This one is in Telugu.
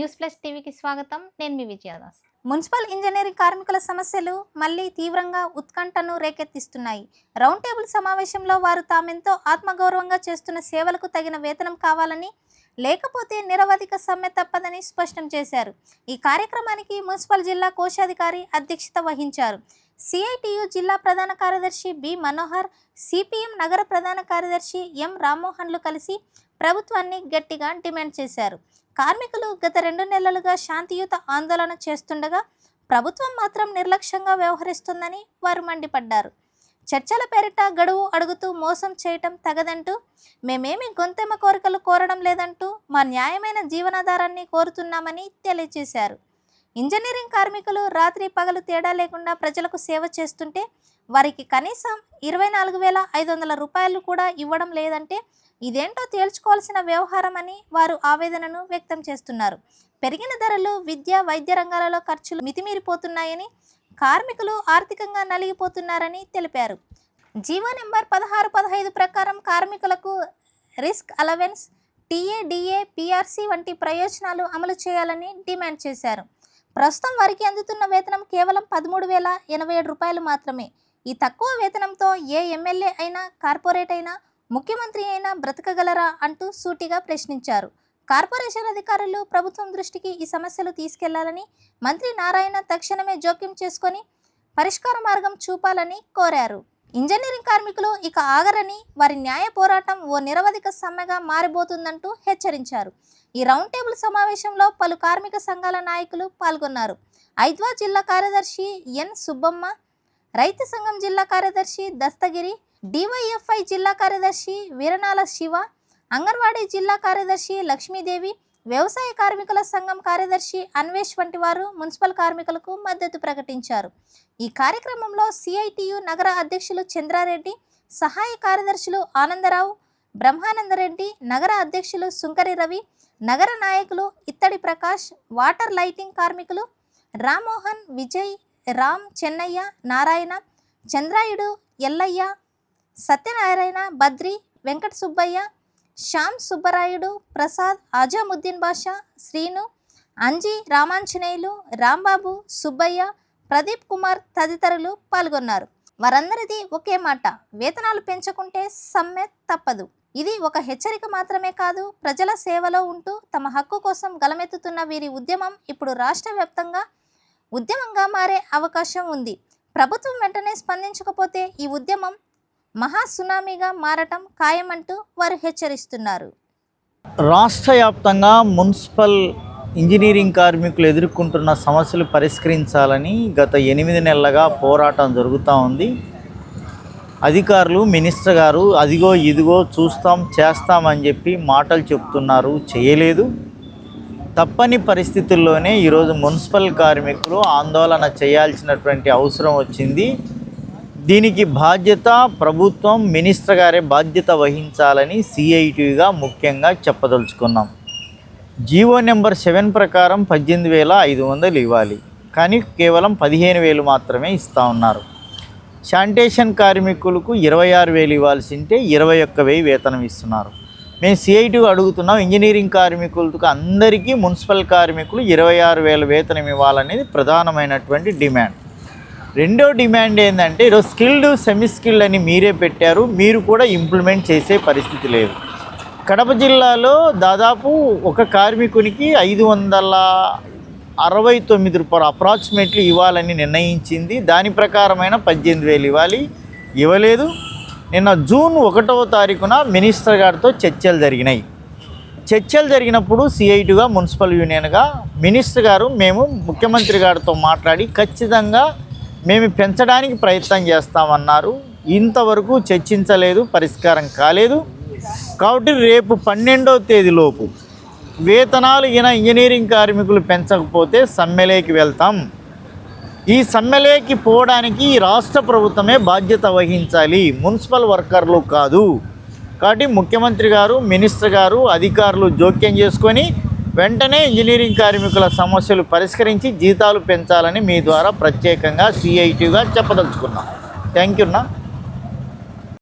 న్యూస్ ప్లస్ టీవీకి స్వాగతం. నేను మీ విజయదాస్. మున్సిపల్ ఇంజనీరింగ్ కార్మికుల సమస్యలు మళ్ళీ తీవ్రంగా ఉత్కంఠను రేకెత్తిస్తున్నాయి. రౌండ్ టేబుల్ సమావేశంలో వారు తామెంతో ఆత్మగౌరవంగా చేస్తున్న సేవలకు తగిన వేతనం కావాలని లేకపోతే నిరవధిక సమ్మె తప్పదని స్పష్టం చేశారు. ఈ కార్యక్రమానికి మున్సిపల్ జిల్లా కోశాధికారి అధ్యక్షత వహించారు. సిఐటియు జిల్లా ప్రధాన కార్యదర్శి బి మనోహర్ సిపిఎం నగర ప్రధాన కార్యదర్శి ఎం రామ్మోహన్లు కలిసి ప్రభుత్వాన్ని గట్టిగా డిమాండ్ చేశారు. కార్మికులు గత రెండు నెలలుగా శాంతియుత ఆందోళన చేస్తుండగా ప్రభుత్వం మాత్రం నిర్లక్ష్యంగా వ్యవహరిస్తుందని వారు మండిపడ్డారు. చర్చల పేరిట గడువు అడుగుతూ మోసం చేయటం తగదంటూ మేమేమి గొంతెమ్మ కోరికలు కోరడం లేదంటూ మా న్యాయమైన జీవనాధారాన్ని కోరుతున్నామని తెలియజేశారు. ఇంజనీరింగ్ కార్మికులు రాత్రి పగలు తేడా లేకుండా ప్రజలకు సేవ చేస్తుంటే వారికి కనీసం ఇరవై నాలుగు వేల ఐదు వందల రూపాయలు కూడా ఇవ్వడం లేదంటే ఇదేంటో తేల్చుకోవాల్సిన వ్యవహారమని వారు ఆవేదనను వ్యక్తం చేస్తున్నారు. పెరిగిన ధరలు విద్య వైద్య రంగాలలో ఖర్చులు మితిమీరిపోతున్నాయని కార్మికులు ఆర్థికంగా నలిగిపోతున్నారని తెలిపారు. జీవో నెంబర్ పదహారు పదహైదు ప్రకారం కార్మికులకు రిస్క్ అలవెన్స్ టీఏడిఏ పిఆర్సీ వంటి ప్రయోజనాలు అమలు చేయాలని డిమాండ్ చేశారు. ప్రస్తుతం వారికి అందుతున్న వేతనం కేవలం పదమూడు వేల ఎనభై ఏడు రూపాయలు మాత్రమే. ఈ తక్కువ వేతనంతో ఏ ఎమ్మెల్యే అయినా కార్పొరేట్ అయినా ముఖ్యమంత్రి అయినా బ్రతకగలరా అంటూ సూటిగా ప్రశ్నించారు. కార్పొరేషన్ అధికారులు ప్రభుత్వం దృష్టికి ఈ సమస్యలు తీసుకెళ్ళాలని మంత్రి నారాయణ తక్షణమే జోక్యం చేసుకొని పరిష్కార మార్గం చూపాలని కోరారు. ఇంజనీరింగ్ కార్మికులు ఇక ఆగరని వారి న్యాయ పోరాటం ఓ నిరవధిక సమ్మెగా మారిపోతుందంటూ హెచ్చరించారు. ఈ రౌండ్ టేబుల్ సమావేశంలో పలు కార్మిక సంఘాల నాయకులు పాల్గొన్నారు. ఐద్వా జిల్లా కార్యదర్శి ఎన్ సుబ్బమ్మ రైతు సంఘం జిల్లా కార్యదర్శి దస్తగిరి డివైఎఫ్ఐ జిల్లా కార్యదర్శి వీరనాల శివ అంగన్వాడీ జిల్లా కార్యదర్శి లక్ష్మీదేవి వ్యవసాయ కార్మికుల సంఘం కార్యదర్శి అన్వేష్ వంటి వారు మున్సిపల్ కార్మికులకు మద్దతు ప్రకటించారు. ఈ కార్యక్రమంలో సిఐటియు నగర అధ్యక్షులు చంద్రారెడ్డి సహాయ కార్యదర్శులు ఆనందరావు బ్రహ్మానందరెడ్డి నగర అధ్యక్షులు సుంకరి రవి నగర నాయకులు ఇత్తడి ప్రకాష్ వాటర్ లైటింగ్ కార్మికులు రామ్మోహన్ విజయ్ రామ్ చెన్నయ్య నారాయణ చంద్రాయుడు ఎల్లయ్య సత్యనారాయణ బద్రి వెంకట సుబ్బయ్య శ్యామ్ సుబ్బరాయుడు ప్రసాద్ ఆజాముద్దీన్ బాషా శ్రీను అంజీ రామాంజనేయులు రాంబాబు సుబ్బయ్య ప్రదీప్ కుమార్ తదితరులు పాల్గొన్నారు. వారందరిది ఒకే మాట వేతనాలు పెంచకుంటే సమ్మె తప్పదు. ఇది ఒక హెచ్చరిక మాత్రమే కాదు ప్రజల సేవలో ఉంటూ తమ హక్కు కోసం గలమెత్తుతున్న వీరి ఉద్యమం ఇప్పుడు రాష్ట్ర వ్యాప్తంగా ఉద్యమంగా మారే అవకాశం ఉంది. ప్రభుత్వం వెంటనే స్పందించకపోతే ఈ ఉద్యమం మహా సునామీగా మారటం ఖాయమంటూ వారు హెచ్చరిస్తున్నారు. రాష్ట్ర వ్యాప్తంగా మున్సిపల్ ఇంజనీరింగ్ కార్మికులు ఎదుర్కొంటున్న సమస్యలు పరిష్కరించాలని గత ఎనిమిది నెలలుగా పోరాటం జరుగుతూ ఉంది. అధికారులు మినిస్టర్ గారు అదిగో ఇదిగో చూస్తాం చేస్తామని చెప్పి మాటలు చెప్తున్నారు. చేయలేదు. తప్పని పరిస్థితుల్లోనే ఈరోజు మున్సిపల్ కార్మికులు ఆందోళన చేయాల్సినటువంటి అవసరం వచ్చింది. దీనికి బాధ్యత ప్రభుత్వం మినిస్టర్ గారే బాధ్యత వహించాలని సిఐటిగా ముఖ్యంగా చెప్పదలుచుకున్నాం. జీవో నెంబర్ సెవెన్ ప్రకారం పద్దెనిమిది వేల ఐదు వందలు ఇవ్వాలి. కానీ కేవలం పదిహేను వేలు మాత్రమే ఇస్తూ ఉన్నారు. శానిటేషన్ కార్మికులకు ఇరవై ఆరు వేలు ఇవ్వాల్సి ఉంటే ఇరవై ఒక్క వెయ్యి వేతనం ఇస్తున్నారు. మేము సిఐటి అడుగుతున్నాం ఇంజనీరింగ్ కార్మికులకు అందరికీ మున్సిపల్ కార్మికులు ఇరవై ఆరు వేల వేతనం ఇవ్వాలనేది ప్రధానమైనటువంటి డిమాండ్. రెండో డిమాండ్ ఏంటంటే ఈరోజు స్కిల్డ్ సెమీ స్కిల్డ్ అని మీరే పెట్టారు మీరు కూడా ఇంప్లిమెంట్ చేసే పరిస్థితి లేదు. కడప జిల్లాలో దాదాపు ఒక కార్మికునికి ఐదు వందల అరవై తొమ్మిది రూపాయలు అప్రాక్సిమేట్లీ ఇవ్వాలని నిర్ణయించింది. దాని ప్రకారమైన పద్దెనిమిది వేలు ఇవ్వాలి. ఇవ్వలేదు. నిన్న జూన్ ఒకటవ తారీఖున మినిస్టర్ గారితో చర్చలు జరిగినాయి. చర్చలు జరిగినప్పుడు సిఐటిగా మున్సిపల్ యూనియన్గా మినిస్టర్ గారు మేము ముఖ్యమంత్రి గారితో మాట్లాడి ఖచ్చితంగా మేము పెంచడానికి ప్రయత్నం చేస్తామన్నారు. ఇంతవరకు చర్చించలేదు పరిష్కారం కాలేదు. కాబట్టి రేపు పన్నెండవ తేదీలోపు వేతనాలు ఈయన ఇంజనీరింగ్ కార్మికులు పెంచకపోతే సమ్మెలేకి వెళ్తాం. ఈ సమ్మెలేకి పోవడానికి రాష్ట్ర ప్రభుత్వమే బాధ్యత వహించాలి. మున్సిపల్ వర్కర్లు కాదు. కాబట్టి ముఖ్యమంత్రి గారు మినిస్టర్ గారు అధికారులు జోక్యం చేసుకొని వెంటనే ఇంజనీరింగ్ కార్మికుల సమస్యలు పరిష్కరించి జీతాలు పెంచాలని మీ ద్వారా ప్రత్యేకంగా సిఐటిగా చెప్పదలుచుకున్నాం. థ్యాంక్ యూ నా